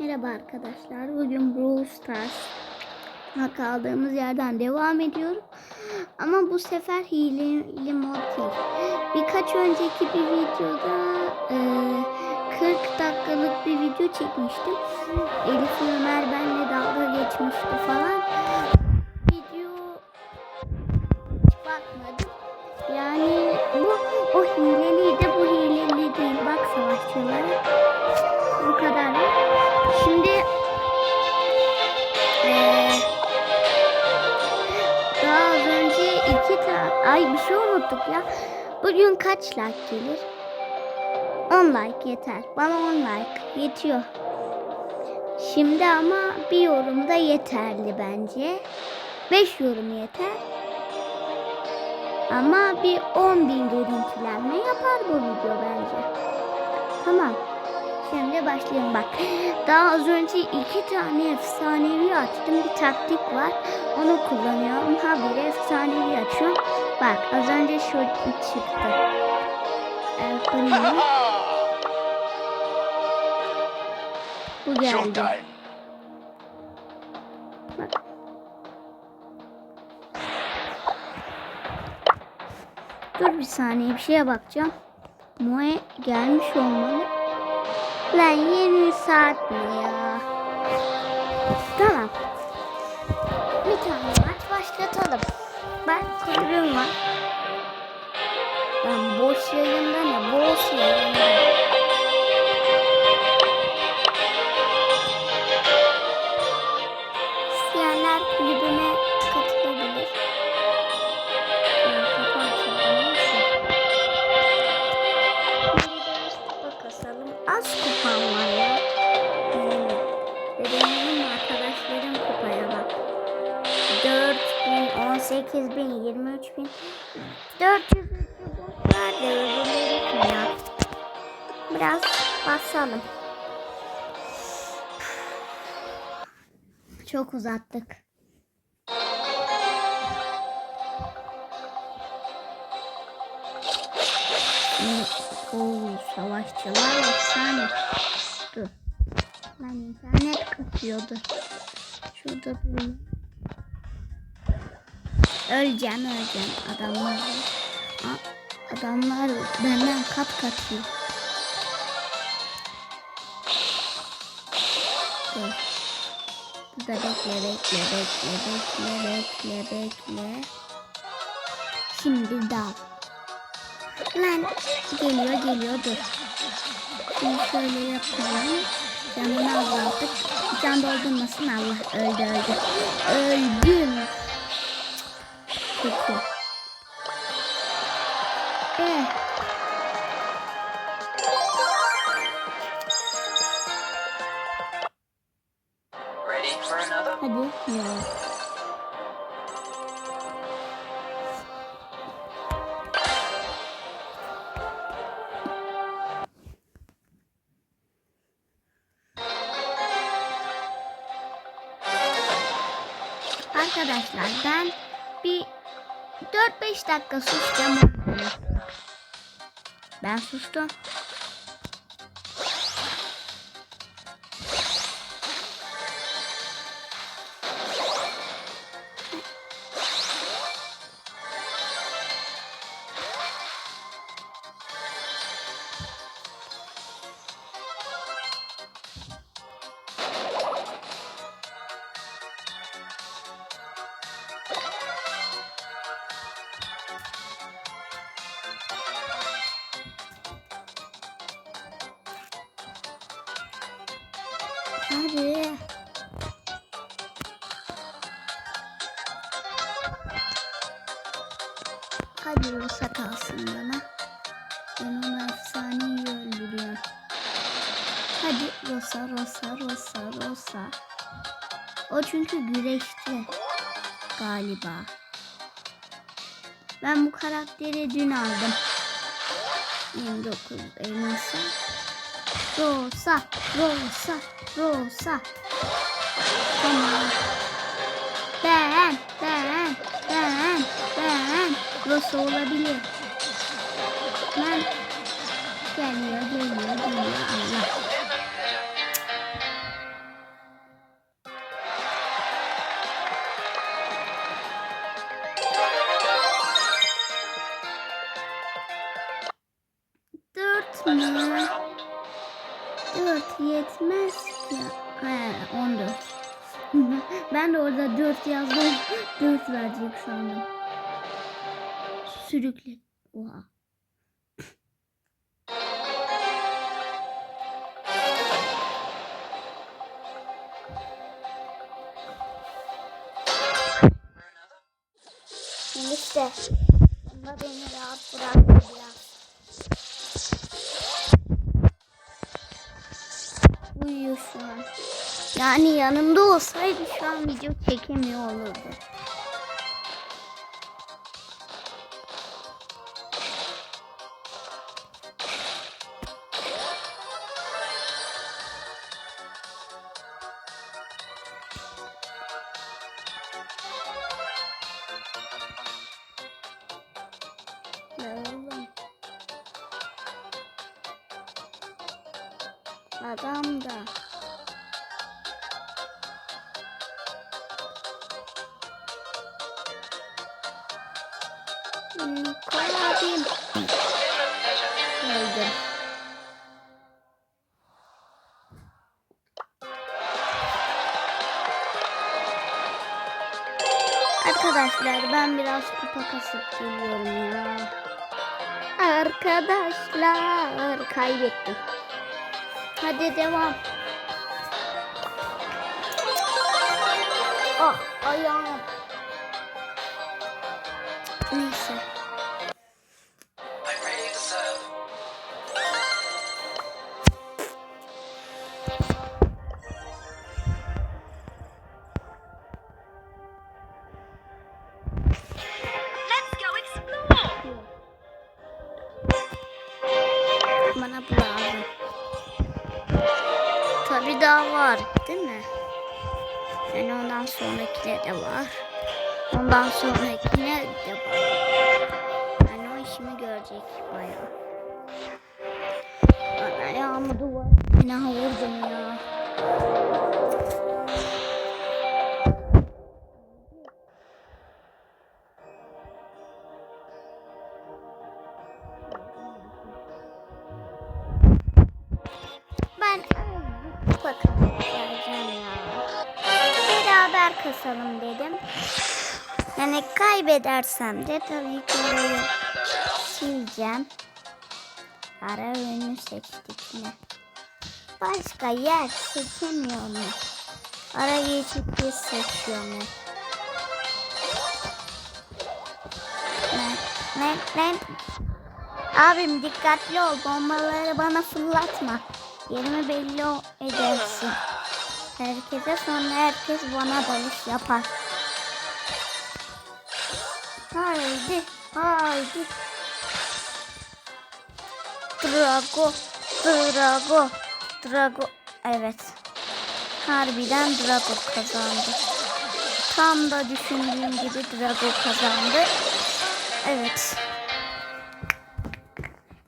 Merhaba arkadaşlar. Bugün Brawl Stars kaldığımız yerden devam ediyorum. Ama bu sefer hileli mod değil. Birkaç önceki bir videoda e, 40 dakikalık bir video çekmiştim. Elif Ömer benle dalga geçmişti falan. Şey unuttuk ya. Bugün kaç like gelir? 10 like yeter. Bana 10 like yetiyor. Şimdi ama bir yorum da yeterli bence. 5 yorum yeter. Ama bir 10 bin görüntülenme yapar bu video bence. Tamam. Şimdi başlayalım bak. Daha az önce iki tane efsanevi açtım. Bir taktik var. Onu kullanıyorum. Ha bir efsanevi açıyorum. Bak az önce şu çıktı. Evet, bu ne? Bu geldi. Bak. Dur bir saniye bir şeye bakacağım. Moe gelmiş olmalı. Lan 20 saat mi ya? Tamam. Bir tane maç başlatalım. Ben kuyruğum var. Ben boş yayında ne? Boş yayında. 4 bin, 18 bin, 23 bin. 400 boş ver de öbürleri ya? Biraz basalım. Çok uzattık. Oo, savaşçılar efsane. Dur. Lan internet kapıyordu. Şurada durayım. Öleceğim öleceğim. Adamlar adamlar benden kat kat iyi. Dur. Burada bekle bekle bekle bekle bekle bekle. Şimdi dal. Lan geliyor geliyor dur. Şimdi şöyle yapalım. Canını azalttık. Can doldurmasın Allah öldü öldü. Öldüm. Kötü. Eh. 4-5 dakika susacağım. Ben sustum. Hadi. Hadi Rosa kalsın bana. Ben onu efsaneyi öldürüyorum. Hadi Rosa, Rosa, Rosa, Rosa. O çünkü güreşti galiba. Ben bu karakteri dün aldım. 29 elması. Rosa, Rosa, Rosa. Tamam. Ben, ben, ben, ben. Rosa olabilir. Ben geliyor, geliyor, geliyor. Allah. Dört mü? 4 yetmez ki. He 14. ben de orada 4 yazdım. 4 verecek sandım. Sürükle. Oha. Uyuyor. Yani yanımda olsaydı şu an video çekemiyor olurdu. Adam da. Koy abim. Öldüm. Arkadaşlar ben biraz kupa kasıp geliyorum ya. Arkadaşlar kaybettim. Hadi devam. Ah ayağım. Tabii daha var değil mi? Yani ondan sonrakine de var. Ondan sonrakine de var. Yani o işimi görecek bayağı. Ben ayağımı duvar. Yine vurdum ya. Beraber kasalım dedim. Yani kaybedersem de tabii ki orayı sileceğim. Ara önü seçtik yine. Başka yer seçemiyorum. Ara geçitli seçiyorum. Ne? Ne? Ne? Abim dikkatli ol. Bombaları bana fırlatma. Yerimi belli edersin. Herkese sonra herkes bana dalış yapar. Haydi, haydi. Drago, Drago, Drago. Evet. Harbiden Drago kazandı. Tam da düşündüğüm gibi Drago kazandı. Evet.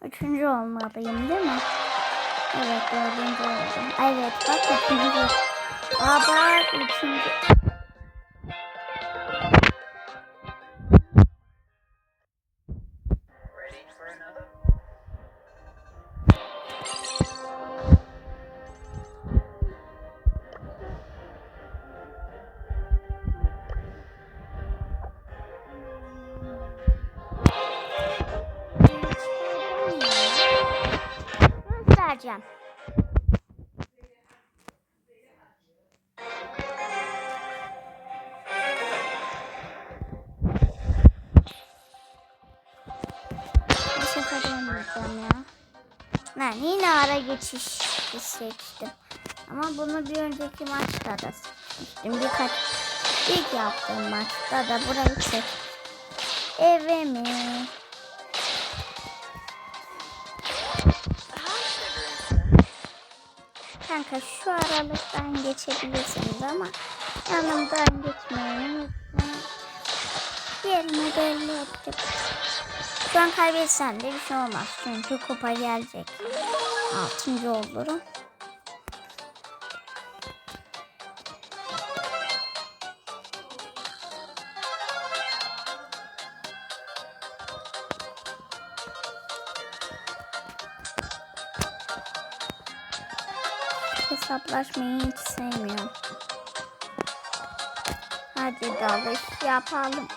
Üçüncü olmalıyım değil mi? Evet dördüncü oldum. Evet bak üçüncü. Aa bak üçüncü. Ready Ben yine ara geçiş seçtim. Ama bunu bir önceki maçta da seçmiştim. Birkaç ilk yaptığım maçta da burayı seçtim. Eve mi? Kanka şu aralıktan geçebilirsiniz ama yanımdan geçmeyi unutmayın. Yerimi belli ettim. Şu an kaybetsem de bir şey olmaz. Çünkü kupa gelecek. Altıncı olurum. hesaplaşmayı hiç sevmiyorum. Hadi dalış yapalım.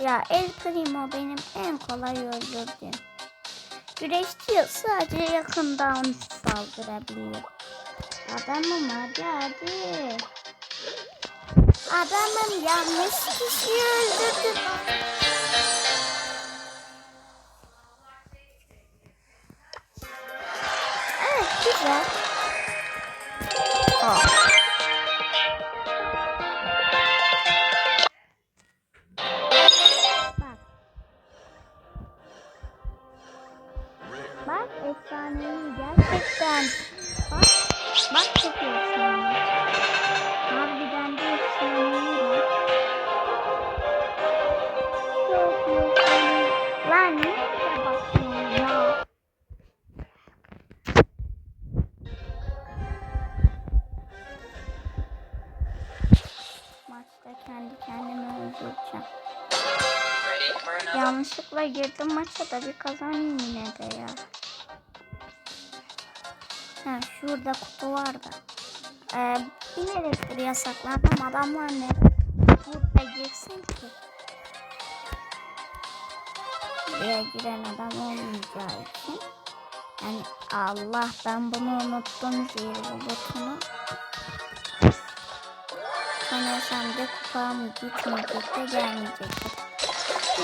Ya El Primo benim en kolay öldürdüğüm. Güreşçi sadece yakından saldırabiliyor. Adamım hadi hadi. Adamım yanlış kişiyi öldürdü. Efsanevi gerçekten. Bak. Bak çok efsane. Harbiden de efsanevi bak. Çok efsane. Lan ne ya. Maçta kendi kendime öldüreceğim. Yanlışlıkla girdim maça da bir kazanayım yine de ya. Ha, şurada kutu vardı. Ee, bilerektir yasaklandım. Adamlar ne? Burada girsin ki. Buraya giren adam olmayacağı için. Yani Allah ben bunu unuttum zehir bulutunu. Sanırsam de kupam gitmeyecek de gelmeyecek.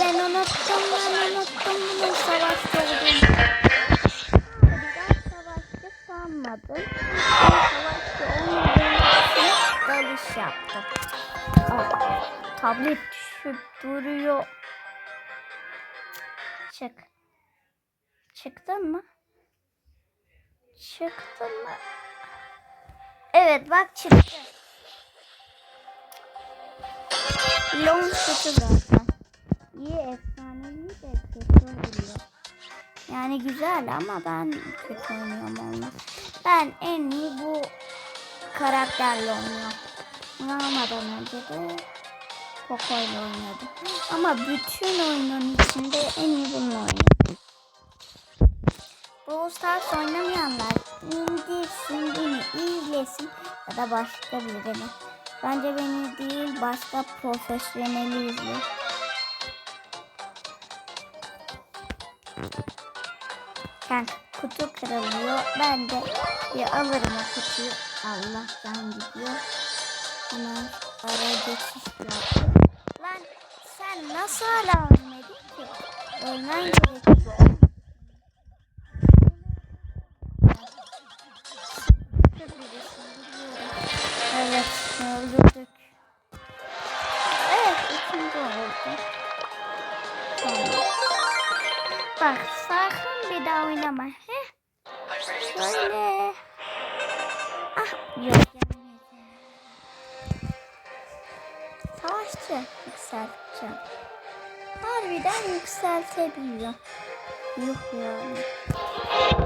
Ben unuttum, ben Çık. Çıktın mı? Çıktın mı? Evet bak çıktı. Long kötü zaten. İyi efsanevi de kötü oluyor. Yani güzel ama ben kötü oynuyorum onunla. Ben en iyi bu karakterle oynuyorum. Bunu almadan önce de Poco ile oynuyordum. Ama bütün oyunun içinde en iyi bununla oynuyorum. Brawl Stars oynamayanlar indirsin beni izlesin ya da başka birini. Bence beni değil başka profesyoneli izle. Yani kutu kırılıyor. Ben de bir alırım o kutuyu. Allah'tan gidiyor. Hemen ara geçiş yaptım. Sen nasıl hala ölmedin ki? Ölmen gerekiyor. Evet, öldürdük. Evet, ikinci oldu. Tamam. Bak, sakın bir daha oynama. Heh, şöyle. Ah, yok gelmedi. Savaşçı yükselteceğim. Harbiden yükseltebiliyor. Yuh yani.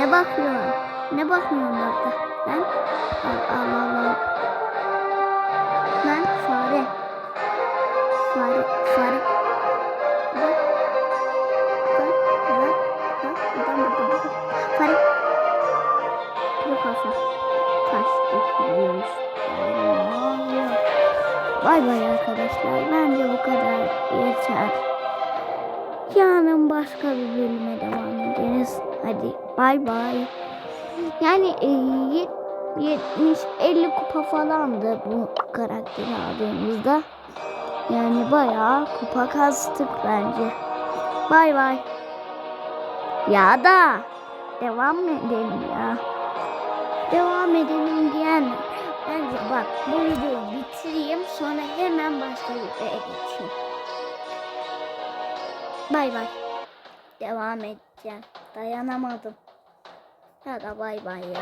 Ne bakıyorsun? Ne bakıyorsun orada? Lan al al al al. Lan fare. Fare fare. Bak. Bak bak bak. Buradan buradan buradan. Fare. Kuru kafa. Ne oluyor? Bay bay arkadaşlar. Bence bu kadar yeter. Yarın başka bir bölüme devam ederiz. Hadi bay bay. Yani e, yet- 70-50 kupa falandı bu karakteri aldığımızda. Yani bayağı kupa kastık bence. Bay bay. Ya da devam edelim ya? Devam edelim diyen bence bak bu videoyu bitireyim sonra hemen başka videoya geçeyim. Bay bay. Devam edeceğim. Dayanamadım. Ya da bay bay ya.